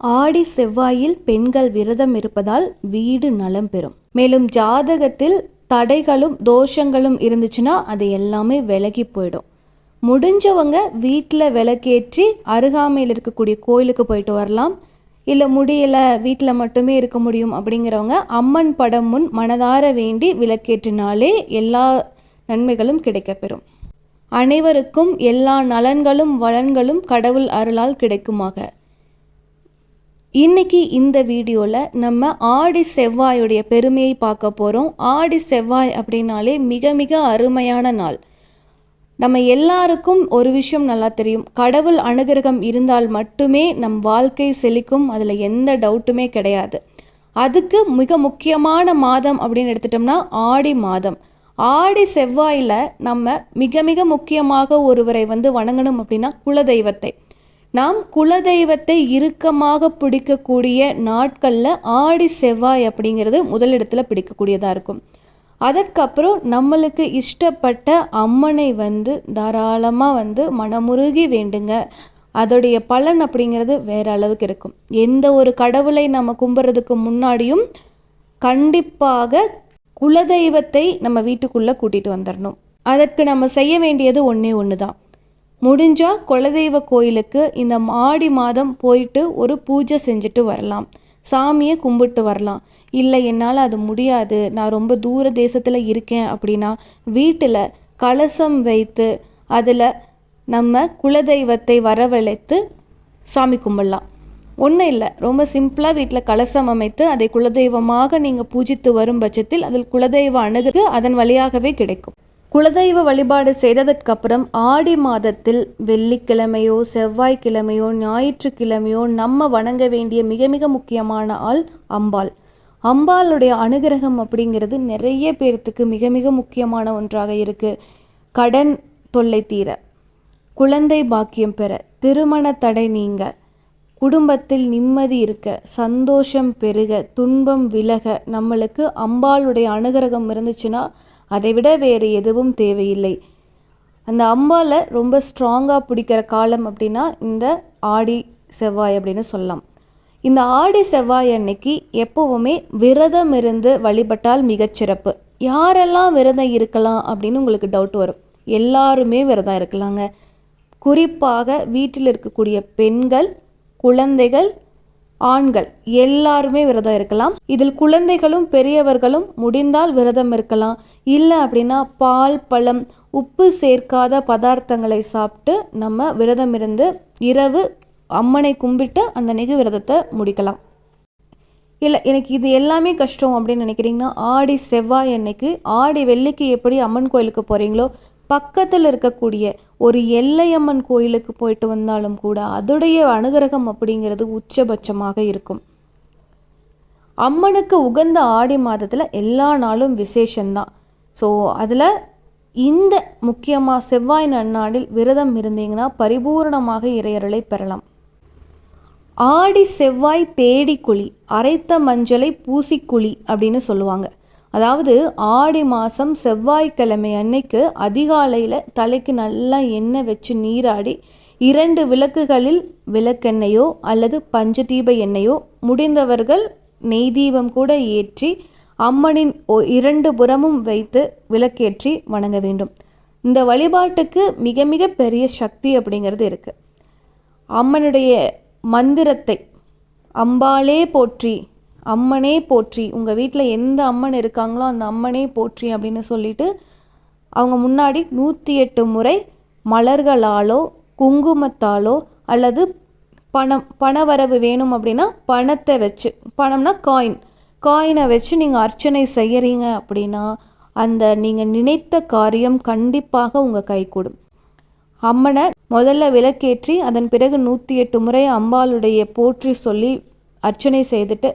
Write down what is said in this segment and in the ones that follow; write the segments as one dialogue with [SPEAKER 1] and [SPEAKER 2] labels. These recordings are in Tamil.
[SPEAKER 1] ஆடி செவ்வாயில் பெண்கள் விரதம் இருப்பதால் வீடு நலம் பெறும். மேலும் ஜாதகத்தில் தடைகளும் தோஷங்களும் இருந்துச்சுன்னா அது எல்லாமே விலகி போயிடும். முடிஞ்சவங்க வீட்டில் விளக்கேற்றி அருகாமையில் இருக்கக்கூடிய கோயிலுக்கு போயிட்டு வரலாம். இல்லை முடியலை வீட்டில் மட்டுமே இருக்க முடியும் அப்படிங்கிறவங்க அம்மன் படம் முன் மனதார வேண்டி விளக்கேற்றினாலே எல்லா நன்மைகளும் கிடைக்கப்பெறும் அனைவருக்கும் எல்லா நலன்களும் வளன்களும் கடவுள் அருளால் கிடைக்குமாக. இன்னைக்கு இந்த வீடியோவில் நம்ம ஆடி செவ்வாயுடைய பெருமையை பார்க்க போகிறோம் ஆடி செவ்வாய் அப்படின்னாலே மிக மிக அருமையான நாள். நம்ம எல்லாருக்கும் ஒரு விஷயம் நல்லா தெரியும். கடவுள் அனுகிரகம் இருந்தால் மட்டுமே நம் வாழ்க்கை செழிக்கும். அதில் எந்த டவுட்டுமே கிடையாது. அதுக்கு மிக முக்கியமான மாதம் அப்படின்னு எடுத்துட்டோம்னா ஆடி மாதம். ஆடி செவ்வாயில் நம்ம மிக மிக முக்கியமாக ஒருவரை வந்து வணங்கணும் அப்படின்னா குலதெய்வத்தை. நாம் குலதெய்வத்தை இறுக்கமாக பிடிக்கக்கூடிய நாட்களில் ஆடி செவ்வாய் அப்படிங்கிறது முதலிடத்தில் பிடிக்கக்கூடியதாக இருக்கும். அதற்கப்புறம் நம்மளுக்கு இஷ்டப்பட்ட அம்மனை வந்து தாராளமாக வந்து மனமுருகி வேண்டுங்க. அதோடைய பலன் அப்படிங்கிறது வேற அளவுக்கு இருக்கும். எந்த ஒரு கடவுளை நம்ம கும்பிட்றதுக்கு முன்னாடியும் கண்டிப்பாக குலதெய்வத்தை நம்ம வீட்டுக்குள்ளே கூட்டிகிட்டு வந்துடணும் அதற்கு நம்ம செய்ய வேண்டியது ஒன்றே ஒன்று தான் முடிஞ்சால் குலதெய்வ கோயிலுக்கு இந்த ஆடி மாதம் போயிட்டு ஒரு பூஜை செஞ்சுட்டு வரலாம். சாமியை கும்பிட்டு வரலாம். இல்லை என்னால் அது முடியாது. நான் ரொம்ப தூர தேசத்தில் இருக்கேன் அப்படின்னா வீட்டில் கலசம் வைத்து அதில் நம்ம குலதெய்வத்தை வரவழைத்து சாமி கும்பிடலாம். ஒன்றும் இல்லை. ரொம்ப சிம்பிளாக வீட்டில் கலசம் அமைத்து அதை குலதெய்வமாக நீங்கள் பூஜித்து வரும் பட்சத்தில் அதில் குலதெய்வ அணுகு அதன் வழியாகவே கிடைக்கும். குலதெய்வ வழிபாடு செய்ததற்கப்புறம் ஆடி மாதத்தில் வெள்ளிக்கிழமையோ செவ்வாய்க்கிழமையோ ஞாயிற்றுக்கிழமையோ நம்ம வணங்க வேண்டிய மிக மிக முக்கியமான ஆள் அம்பாள். அம்பாளுடைய அனுகிரகம் அப்படிங்கிறது நிறைய பேர்த்துக்கு மிக மிக முக்கியமான ஒன்றாக இருக்குது கடன் தொல்லை தீர குழந்தை பாக்கியம் பெற திருமண தடை நீங்க குடும்பத்தில் நிம்மதி இருக்க சந்தோஷம் பெருக துன்பம் விலக நம்மளுக்கு அம்பாளுடைய அனுகிரகம் இருந்துச்சுன்னா அதை விட வேறு எதுவும் தேவையில்லை. அந்த அம்பாவை ரொம்ப ஸ்ட்ராங்காக பிடிக்கிற காலம் அப்படின்னா இந்த ஆடி செவ்வாய் அப்படின்னு சொல்லலாம். இந்த ஆடி செவ்வாய் அன்னைக்கு எப்போவுமே விரதம் இருந்து வழிபட்டால் மிகச்சிறப்பு யாரெல்லாம் விரதம் இருக்கலாம் அப்படின்னு உங்களுக்கு டவுட் வரும். எல்லாருமே விரதம் இருக்கலாங்க. குறிப்பாக வீட்டில் இருக்கக்கூடிய பெண்கள் குழந்தைகள் ஆண்கள். எல்லாருமே விரதம் இருக்கலாம். இதில் குழந்தைகளும் பெரியவர்களும் முடிந்தால் விரதம் இருக்கலாம். இல்லை அப்படின்னா பால் பழம் உப்பு சேர்க்காத பதார்த்தங்களை சாப்பிட்டு நம்ம விரதம் இருந்து இரவு அம்மனை கும்பிட்டு அந்த நிகு விரதத்தை முடிக்கலாம். இல்லை எனக்கு இது எல்லாமே கஷ்டம் அப்படின்னு நினைக்கிறீங்கன்னா ஆடி செவ்வாய் அன்னைக்கு ஆடி வெள்ளிக்கு எப்படி அம்மன் கோயிலுக்கு போகிறீங்களோ பக்கத்தில் இருக்கக்கூடிய ஒரு எல்லையம்மன் கோயிலுக்கு போயிட்டு வந்தாலும் கூட அதோடைய அனுகிரகம் அப்படிங்கிறது உச்சபட்சமாக இருக்கும். அம்மனுக்கு உகந்த ஆடி மாதத்தில் எல்லா நாளும் விசேஷந்தான் ஸோ அதில் இந்த முக்கியமாக செவ்வாய் நன்னாளில் விரதம் இருந்தீங்கன்னா பரிபூர்ணமாக இறையருளை பெறலாம். ஆடி செவ்வாய் தேடி குழி அரைத்த மஞ்சளை பூசிக்குழி அப்படின்னு சொல்லுவாங்க. அதாவது ஆடி மாதம் செவ்வாய்க்கிழமை அன்னைக்கு அதிகாலையில் தலைக்கு நல்லா எண்ணெய் வச்சு நீராடி இரண்டு விளக்குகளில் விளக்கெண்ணெயோ அல்லது பஞ்சதீப எண்ணெயோ முடிந்தவர்கள் நெய் தீபம் கூட ஏற்றி அம்மனின் இரண்டு புறமும் வைத்து விளக்கேற்றி வணங்க வேண்டும். இந்த வழிபாட்டுக்கு மிக மிக பெரிய சக்தி அப்படிங்கிறது இருக்குது அம்மனுடைய மந்திரத்தை அம்பாளே போற்றி அம்மனே போற்றி. உங்கள் வீட்டில் எந்த அம்மன் இருக்காங்களோ அந்த அம்மனே போற்றி அப்படின்னு சொல்லிட்டு அவங்க முன்னாடி நூற்றி எட்டு முறை மலர்களாலோ குங்குமத்தாலோ அல்லது பணம் பணவரவு வேணும் அப்படின்னா பணத்தை வச்சு பணம்னா காயின் காயினை வச்சு நீங்கள் அர்ச்சனை செய்கிறீங்க அப்படின்னா அந்த நீங்கள் நினைத்த காரியம் கண்டிப்பாக உங்கள் கை கூடும். அம்மனை முதல்ல விளக்கேற்றி அதன் பிறகு நூற்றி எட்டு முறை அம்பாளுடைய போற்றி சொல்லி அர்ச்சனை செய்துட்டு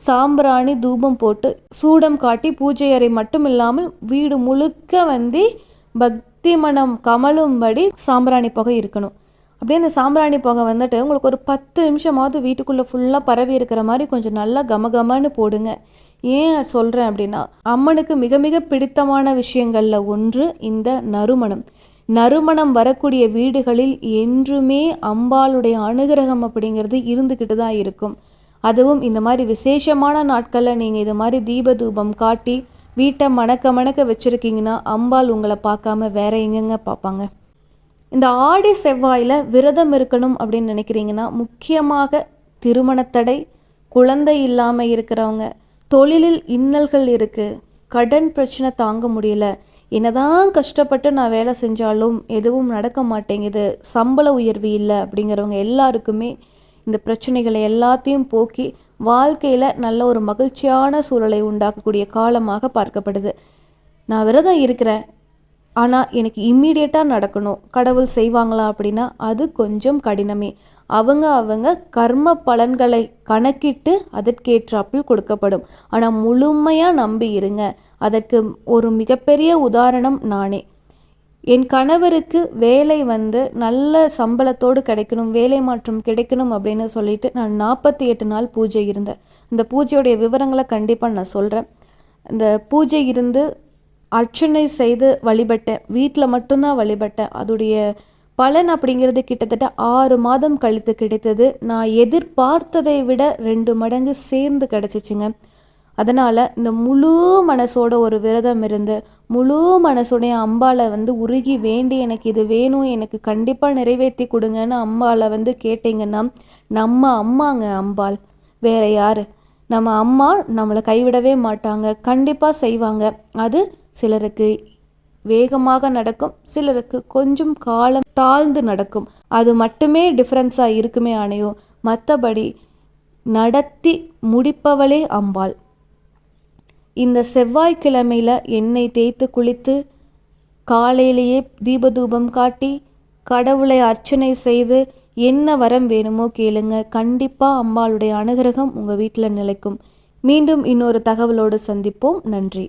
[SPEAKER 1] சாம்பிராணி தூபம் போட்டு சூடம் காட்டி பூஜை அறை மட்டும் இல்லாமல் வீடு முழுக்க வந்து பக்தி மனம் கமலும்படி சாம்பிராணி புகை இருக்கணும். அப்படியே அந்த சாம்பிராணி புகை வந்துட்டு உங்களுக்கு ஒரு பத்து நிமிஷமாவது வீட்டுக்குள்ளே ஃபுல்லாக பரவி இருக்கிற மாதிரி கொஞ்சம் நல்லா கமகமன்னு போடுங்க. ஏன் சொல்கிறேன் அப்படின்னா அம்மனுக்கு மிக மிக பிடித்தமான விஷயங்களில் ஒன்று இந்த நறுமணம். நறுமணம் வரக்கூடிய வீடுகளில் என்றுமே அம்பாளுடைய அனுகிரகம் அப்படிங்கிறது இருந்துக்கிட்டு தான் இருக்கும். அதுவும் இந்த மாதிரி விசேஷமான நாட்களில் நீங்கள் இது மாதிரி தீப தூபம் காட்டி வீட்டை மணக்க மணக்க வச்சுருக்கீங்கன்னா அம்பாள் உங்களை பார்க்காம வேற எங்கெங்க பார்ப்பாங்க? இந்த ஆடி செவ்வாயில் விரதம் இருக்கணும் அப்படின்னு நினைக்கிறீங்கன்னா முக்கியமாக திருமணத்தடை குழந்தை இல்லாமல் இருக்கிறவங்க தொழிலில் இன்னல்கள் இருக்குது கடன் பிரச்சனை தாங்க முடியல என்னதான் கஷ்டப்பட்டு நான் வேலை செஞ்சாலும் எதுவும் நடக்க மாட்டேங்குது சம்பள உயர்வு இல்லை அப்படிங்கிறவங்க எல்லாருக்குமே இந்த பிரச்சனைகளை எல்லாத்தையும் போக்கி வாழ்க்கையில் நல்ல ஒரு மகிழ்ச்சியான சூழலை உண்டாக்கக்கூடிய காலமாக பார்க்கப்படுது. நான் விரதம் இருக்கிறேன். ஆனால் எனக்கு இம்மீடியட்டாக நடக்கணும். கடவுள் செய்வாங்களா அப்படின்னா அது கொஞ்சம் கடினமே. அவங்க அவங்க கர்ம பலன்களை கணக்கிட்டு அதற்கேற்றாப்பில் கொடுக்கப்படும். ஆனால் முழுமையாக நம்பி இருங்க. அதற்கு ஒரு மிகப்பெரிய உதாரணம் நானே. என் கணவருக்கு வேலை வந்து நல்ல சம்பளத்தோடு கிடைக்கணும் வேலை மாற்றம் கிடைக்கணும் அப்படின்னு சொல்லிட்டு நான் நாற்பத்தி எட்டு நாள் பூஜை இருந்தேன். இந்த பூஜையுடைய விவரங்களை கண்டிப்பாக நான் சொல்கிறேன் இந்த பூஜை இருந்து அர்ச்சனை செய்து வழிபட்டேன். வீட்டில் மட்டும்தான் வழிபட்டேன். அதோடைய பலன் அப்படிங்கிறது கிட்டத்தட்ட ஆறு மாதம் கழித்து கிடைத்தது. நான் எதிர்பார்த்ததை விட ரெண்டு மடங்கு சேர்ந்து கிடச்சிச்சுங்க. அதனால் இந்த முழு மனசோட ஒரு விரதம் இருந்து முழு மனசுடைய அம்பாளை வந்து உருகி வேண்டி எனக்கு இது வேணும் எனக்கு கண்டிப்பாக நிறைவேற்றி கொடுங்கன்னு அம்பாளை வந்து கேட்டிங்கன்னா நம்ம அம்மாங்க அம்பாள். வேற யார்? நம்ம அம்மா நம்மளை கைவிடவே மாட்டாங்க. கண்டிப்பாக செய்வாங்க. அது சிலருக்கு வேகமாக நடக்கும் சிலருக்கு கொஞ்சம் காலம் தாழ்ந்து நடக்கும். அது மட்டுமே டிஃப்ரென்ஸாக இருக்குமே ஆனையோ மற்றபடி நடத்தி முடிப்பவளே அம்பாள். இந்த செவ்வாய்க்கிழமையில் எண்ணெய் தேய்த்து குளித்து காலையிலேயே தீபதூபம் காட்டி கடவுளை அர்ச்சனை செய்து என்ன வரம் வேணுமோ கேளுங்க. கண்டிப்பாக அம்பாளுடைய அனுகிரகம் உங்கள் வீட்டில் நிலைக்கும். மீண்டும் இன்னொரு தகவலோடு சந்திப்போம். நன்றி.